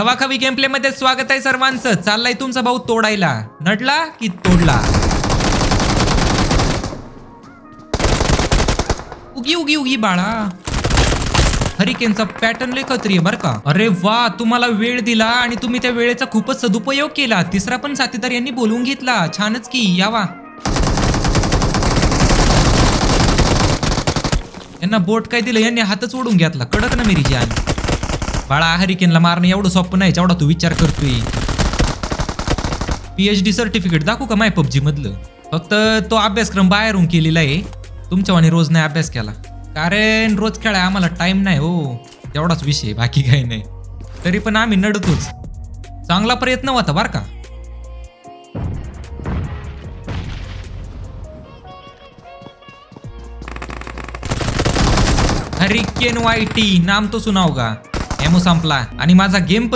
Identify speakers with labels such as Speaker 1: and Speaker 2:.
Speaker 1: खवाखवी game play मध्ये स्वागत आहे सर्वांचं. चाललाय तुमचा भाऊ तोडायला. नडला की तोडला? उगी उगी उगी बाळा. हरिकेनचा पॅटर्न लय खतरी बर का. अरे वा तुम्हाला वेळ दिला आणि तुम्ही त्या वेळेचा खूपच सदुपयोग केला. तिसरा पण साथीदार यांनी बोलवून घेतला. छानच की यावा यांना बोट काय दिलं? यांनी हातच ओढून घेतला. कडक ना मेरी आणि. बाळा हरिकेनला मारणं एवढं सोपं नाही जेवढा तू विचार करतोय. पीएचडी सर्टिफिकेट दाखवू का माय पबजी मधलं? फक्त तो अभ्यासक्रम बाहेरून केलेला आहे. तुमच्यावानी रोज नाही अभ्यास केला. कारण रोज खेळाय आम्हाला टाइम नाही हो. तेवढाच विषय बाकी काही नाही. तरी पण आम्ही नडतोच. चांगला प्रयत्न होता बर का? हरिकेन वाईटी नाम तो सुनाव का? एमो संपला आणि माझा गेम